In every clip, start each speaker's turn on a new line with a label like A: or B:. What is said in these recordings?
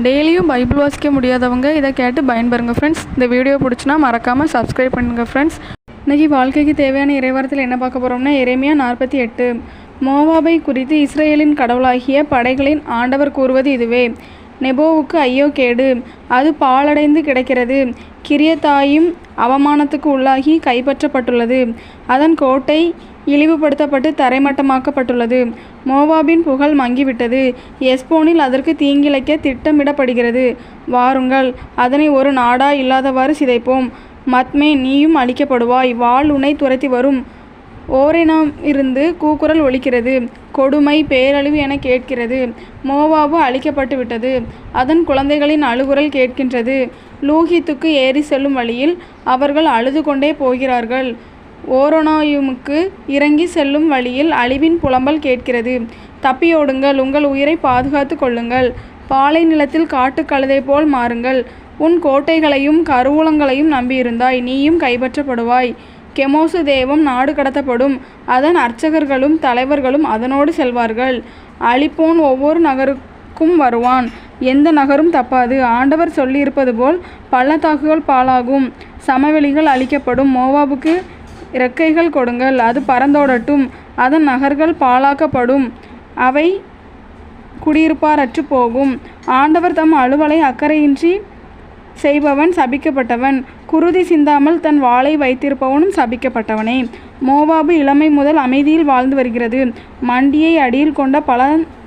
A: டெய்லியும் பைபிள் வாசிக்க முடியாதவங்க இதை கேட்டு பயன்பெறுங்க ஃப்ரெண்ட்ஸ் இந்த வீடியோ பிடிச்சினா மறக்காமல் சப்ஸ்கிரைப் பண்ணுங்கள் ஃப்ரெண்ட்ஸ் இன்றைக்கி வாழ்க்கைக்கு தேவையான இறைவாரத்தில் என்ன பார்க்க போகிறோம்னா இறைமையாக நாற்பத்தி எட்டு. மோவாபை குறித்து இஸ்ரேலின் கடவுளாகிய படைகளின் ஆண்டவர் கூறுவது இதுவே. நெபோவுக்கு ஐயோ கேடு. அது பாழடைந்து கிடக்கிறது. கிரியத்தாயும் அவமானத்துக்கு உள்ளாகி கைப்பற்றப்பட்டுள்ளது. அதன் கோட்டை இழிவுபடுத்தப்பட்டு தரைமட்டமாக்கப்பட்டுள்ளது. மோவாபின் புகழ் மங்கிவிட்டது. எஸ்போனில் அதற்கு தீங்கிழைக்க திட்டமிடப்படுகிறது. வாருங்கள் அதனை ஒரு நாடா இல்லாதவாறு சிதைப்போம். மத்மே நீயும் அழிக்கப்படுவாய். வாள் உனை துரத்தி வரும். ஓரினம் இருந்து கூக்குரல் ஒலிக்கிறது. கொடுமை பேரழிவு என கேட்கிறது. மோவாபு அழிக்கப்பட்டு விட்டது. அதன் குழந்தைகளின் அழுகுரல் கேட்கின்றது. லூஹித்துக்கு ஏறி செல்லும் வழியில் அவர்கள் அழுது கொண்டே போகிறார்கள். ஓரோனாயுமுக்கு இறங்கி செல்லும் வழியில் அழிவின் புலம்பல் கேட்கிறது. தப்பியோடுங்கள் உங்கள் உயிரை பாதுகாத்து கொள்ளுங்கள். பாலை நிலத்தில் காட்டுக்கழுதை போல் மாறுங்கள். உன் கோட்டைகளையும் கருவூலங்களையும் நம்பியிருந்தாய். நீயும் கைப்பற்றப்படுவாய். கெமோசு தேவம் நாடு கடத்தப்படும். அதன் அர்ச்சகர்களும் தலைவர்களும் அதனோடு செல்வார்கள். அழிப்போன் ஒவ்வொரு நகருக்கும் வருவான். எந்த நகரும் தப்பாது. ஆண்டவர் சொல்லியிருப்பது போல் பள்ளத்தாக்குகள் பாழாகும். சமவெளிகள் அழிக்கப்படும். மோவாபுக்கு இறக்கைகள் கொடுங்கள் அது பறந்தோடட்டும் அதன் நகர்கள் பாழாக்கப்படும் அவை குடியிருப்பாரற்று போகும். ஆண்டவர் தம் அலுவலை அக்கறையின்றி செய்பவன் சபிக்கப்பட்டவன் குருதி சிந்தாமல் தன் வாளை வைத்திருப்பவனும் சபிக்கப்பட்டவனே. மோவாபு இளமை முதல் அமைதியில் வாழ்ந்து வருகிறது. மண்டியை அடியில் கொண்ட பல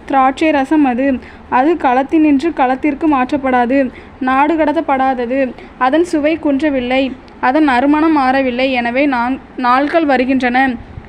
A: திராட்சை ரசம் அது. அது களத்தினின்று களத்திற்கு மாற்றப்படாது. நாடு கடத்தப்படாதது. அதன் சுவை குன்றவில்லை. அதன் நறுமணம் மாறவில்லை. எனவே நான் நாட்கள் வருகின்றன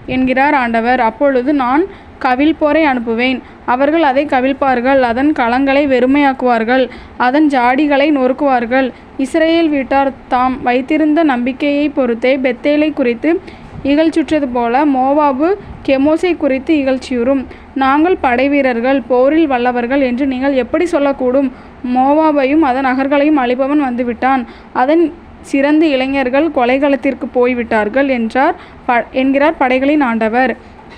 A: என்கிறார் ஆண்டவர். அப்பொழுது நான் கவிழ்ப்போரை அனுப்புவேன். அவர்கள் அதை கவிழ்ப்பார்கள். அதன் களங்களை வெறுமையாக்குவார்கள். அதன் ஜாடிகளை நொறுக்குவார்கள். இஸ்ரேல் வீட்டார் தாம் வைத்திருந்த நம்பிக்கையை பொறுத்தே பெத்தேலை குறித்து இகழ்ச்சுற்றது போல மோவாபு கெமோசை குறித்து இகழ்ச்சியுறும். நாங்கள் படைவீரர்கள் போரில் வல்லவர்கள் என்று நீங்கள் எப்படி சொல்லக்கூடும் மோவாபையும் அதன் நகர்களையும் அழிப்பவன் வந்துவிட்டான். அதன் சிறந்த இளைஞர்கள் கொலைகளத்திற்கு போய்விட்டார்கள் என்றார் ப என்கிறார் படைகளின் ஆண்டவர்.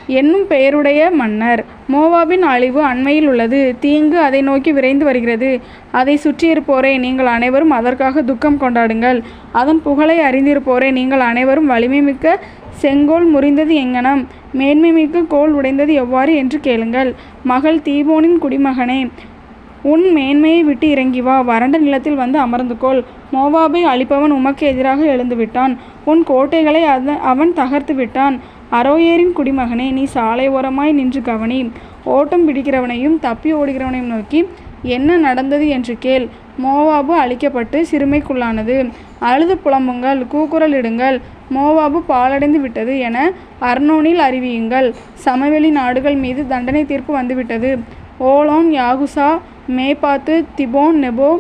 A: என்னும் பெயருடைய மன்னர். மோவாபின் அழிவு அண்மையில் உள்ளது. தீங்கு அதை நோக்கி விரைந்து வருகிறது. அதை சுற்றியிருப்போரே நீங்கள் அனைவரும் அதற்காக துக்கம் கொண்டாடுங்கள். அதன் புகழை அறிந்திருப்போரே நீங்கள் அனைவரும் வலிமை மிக்க செங்கோல் முறிந்தது எங்கனம்? மேன்மை மிக்க கோல் உடைந்தது எவ்வாறு என்று கேளுங்கள். மகள் தீபோனின் குடிமகனே உன் மேன்மையை விட்டு இறங்கி வா. வறண்ட நிலத்தில் வந்து அமர்ந்து கொள். மோவாபை அழிப்பவன் உமக்கு எதிராக எழுந்துவிட்டான் உன் கோட்டைகளை அவன் தகர்த்து விட்டான். அரோயேரின் குடிமகனே நீ சாலை ஓரமாய் நின்று கவனி. ஓட்டம் பிடிக்கிறவனையும் தப்பி ஓடுகிறவனையும் நோக்கி என்ன நடந்தது என்று கேள். மோவாபு அழிக்கப்பட்டு சிறுமைக்குள்ளானது. அழுது புலம்புங்கள். கூக்குரல் இடுங்கள். மோவாபு பாலடைந்து விட்டது என அர்னோனில் அறிவியுங்கள். சமவெளி நாடுகள் மீது தண்டனை தீர்ப்பு வந்துவிட்டது. ஓலோன் யாகுசா மேபாத்து திபோன் நெபோ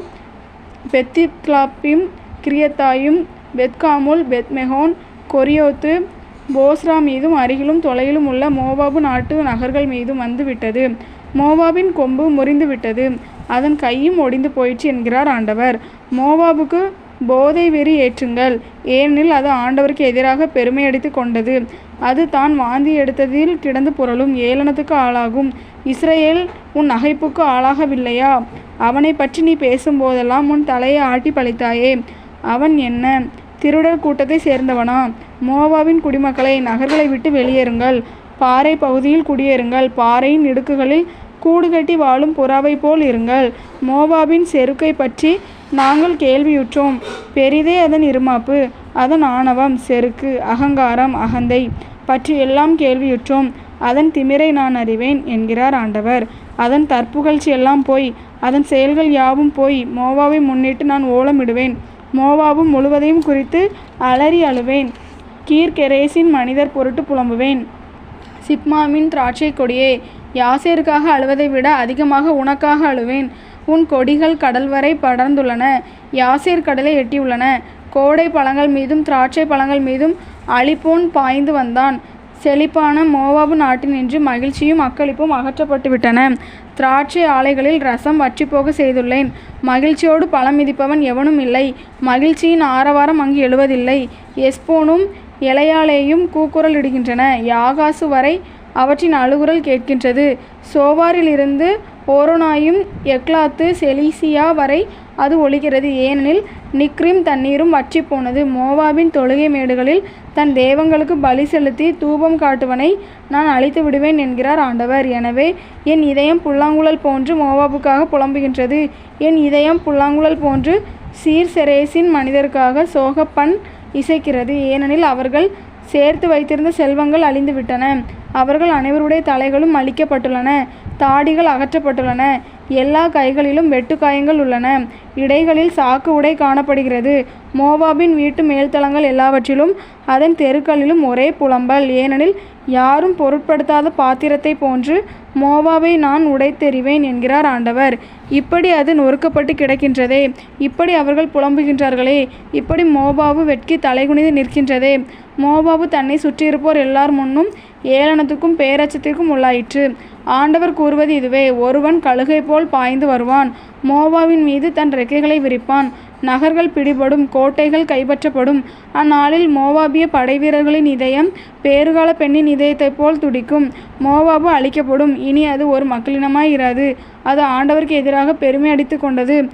A: பெத்திக்லாப்பிம் கிரியத்தாயும் பெத்காமுல் பெத்மெஹோன் கொரியோத்து போஸ்ரா மீதும் அருகிலும் தொலையிலும் உள்ள மோவாபு நாட்டு நகர்கள் மீதும் வந்துவிட்டது. மோவாபின் கொம்பு முறிந்து விட்டது. அதன் கையும் ஒடிந்து போயிற்று என்கிறார் ஆண்டவர். மோவாபுக்கு போதை வெறி ஏற்றுங்கள். ஏனெனில் அது ஆண்டவருக்கு எதிராக பெருமையடித்து கொண்டது. அது தான் வாந்தி எடுத்ததில் கிடந்து புரளும் ஏளனத்துக்கு ஆளாகும். இஸ்ரேல் உன் நகைப்புக்கு ஆளாகவில்லையா? அவனை பற்றி நீ பேசும்போதெல்லாம் உன் தலையை ஆட்டி பழித்தாயே. அவன் என்ன? திருடர் கூட்டத்தை சேர்ந்தவனா? மோவாவின் குடிமக்களை நகர்களை விட்டு வெளியேறுங்கள். பாறை பகுதியில் குடியேறுங்கள். பாறையின் இடுக்குகளில் கூடு கட்டி வாழும் புறாவை போல் இருங்கள். மோவாவின் செருக்கை பற்றி நாங்கள் கேள்வியுற்றோம். பெரிதே அதன் இருமாப்பு அதன் ஆணவம் செருக்கு அகங்காரம் அகந்தை பற்றியெல்லாம் கேள்வியுற்றோம். அதன் திமிரை நான் அறிவேன் என்கிறார் ஆண்டவர். அதன் தற்புகழ்ச்சி எல்லாம் போய் அதன் செயல்கள் யாவும் போய் மோவாவை முன்னிட்டு நான் ஓலமிடுவேன். மோவாவும் முழுவதையும் குறித்து அலறி அழுவேன். கீர்கெரேசின் மனிதர் பொருட்டு புலம்புவேன். சிப்மாவின் திராட்சை கொடியே யாசேருக்காக அழுவதை விட அதிகமாக உனக்காக அழுவேன். உன் கொடிகள் கடல் வரை படர்ந்துள்ளன. யாசீர் கடலை எட்டியுள்ளன. கோடை பழங்கள் மீதும் திராட்சை பழங்கள் மீதும் அழிப்போன் பாய்ந்து வந்தான். செழிப்பான மோவாபு நாட்டினின்று மகிழ்ச்சியும் அக்களிப்பும் அகற்றப்பட்டு விட்டன. திராட்சை ஆலைகளில் ரசம் வற்றிப்போக செய்துள்ளேன். மகிழ்ச்சியோடு பழம் மிதிப்பவன் எவனும் இல்லை. மகிழ்ச்சியின் ஆரவாரம் அங்கு எழுவதில்லை. எஸ்போனும் இலையாலேயும் கூக்குரல் இடுகின்றன. யாகாசு வரை அவற்றின் அழுகுரல் கேட்கின்றது. சோவாரிலிருந்து ஓரோனாயும் எக்லாத்து செலிசியா வரை அது ஒழிகிறது. ஏனெனில் நிக்ரிம் தண்ணீரும் வற்றிப் போனது மோவாபின் தொழுகை மேடுகளில் தன் தேவங்களுக்கு பலி செலுத்தி தூபம் காட்டுவனை நான் அழித்து விடுவேன் என்கிறார் ஆண்டவர். எனவே என் இதயம் புல்லாங்குழல் போன்று மோவாபுக்காக புலம்புகின்றது. என் இதயம் புல்லாங்குழல் போன்று சீர்செரேசின் மனிதருக்காக சோகப்பண் இசைக்கிறது. ஏனெனில் அவர்கள் சேர்த்து வைத்திருந்த செல்வங்கள் அழிந்துவிட்டன. அவர்கள் அனைவருடைய தலைகளும் அழிக்கப்பட்டுள்ளன. தாடிகள் அகற்றப்பட்டுள்ளன. எல்லா கைகளிலும் வெட்டுக்காயங்கள் உள்ளன. இடைகளில் சாக்கு உடை காணப்படுகிறது. மோவாபின் வீட்டு மேல்தளங்கள் எல்லாவற்றிலும் அதன் தெருக்களிலும் ஒரே புலம்பல். ஏனெனில் யாரும் பொருட்படுத்தாத பாத்திரத்தை போன்று மோவாவை நான் உடைத்தெறிவேன் என்கிறார் ஆண்டவர். இப்படி அது நொறுக்கப்பட்டு கிடக்கின்றதே. இப்படி அவர்கள் புலம்புகின்றார்களே. இப்படி மோபாவு வெட்கி தலைகுனிந்து நிற்கின்றதே. மோபாவு தன்னை சுற்றியிருப்போர் எல்லார் முன்னும் ஏளனத்துக்கும் பேரச்சத்திற்கும் உள்ளாயிற்று. ஆண்டவர் கூறுவது இதுவே ஒருவன் கழுகை போல் பாய்ந்து வருவான் மோவாவின் மீது தன் ரெக்கைகளை விரிப்பான் நகர்கள் பிடிபடும் கோட்டைகள் கைப்பற்றப்படும். அந்நாளில் மோவாபிய படைவீரர்களின் இதயம் பேறுகால பெண்ணின் இதயத்தைப் போல் துடிக்கும் மோவாபு அழிக்கப்படும். இனி அது ஒரு மக்களினமாய் இராது. அது ஆண்டவருக்கு எதிராக பெருமை அடித்து கொண்டது.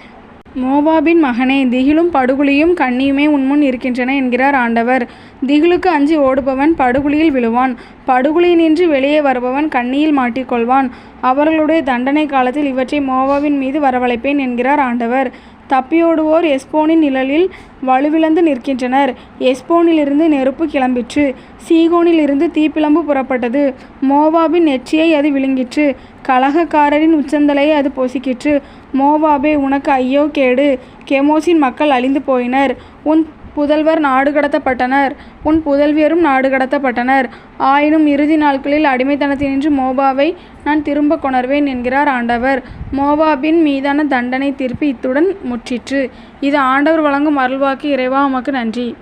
A: மோவாபின் மகனே திகிலும் படுகுழியும் கண்ணியுமே உன்முன் இருக்கின்றன என்கிறார் ஆண்டவர். திகிலுக்கு அஞ்சி ஓடுபவன் படுகுழியில் விழுவான். படுகுழியினின்று வெளியே வருபவன் கண்ணியில் மாட்டிக்கொள்வான். அவர்களுடைய தண்டனை காலத்தில் இவற்றை மோவாவின் மீது வரவழைப்பேன் என்கிறார் ஆண்டவர். தப்பியோடுவோர் எஸ்போனின் நிழலில் வலுவிழந்து நிற்கின்றனர். எஸ்போனிலிருந்து நெருப்பு கிளம்பிற்று. சீகோனிலிருந்து தீப்பிளம்பு புறப்பட்டது. மோவாபின் நெற்றியை அது விழுங்கிற்று. கலகக்காரரின் உச்சந்தலையை அது பொசிக்கிற்று. மோவாபே உனக்கு ஐயோ கேடு. கெமோசின் மக்கள் அழிந்து போயினர். உன் புதல்வர் நாடு கடத்தப்பட்டனர். உன் புதல்வியரும் நாடு கடத்தப்பட்டனர். ஆயினும் இறுதி நாட்களில் அடிமைத்தனத்தினின்று மோபாவை நான் திரும்ப கொணர்வேன் என்கிறார் ஆண்டவர். மோபாபின் மீதான தண்டனை தீர்ப்பு இத்துடன் முற்றிற்று. இது ஆண்டவர் வழங்கும் அருள்வாக்கு. இறைவா உமக்கு நன்றி.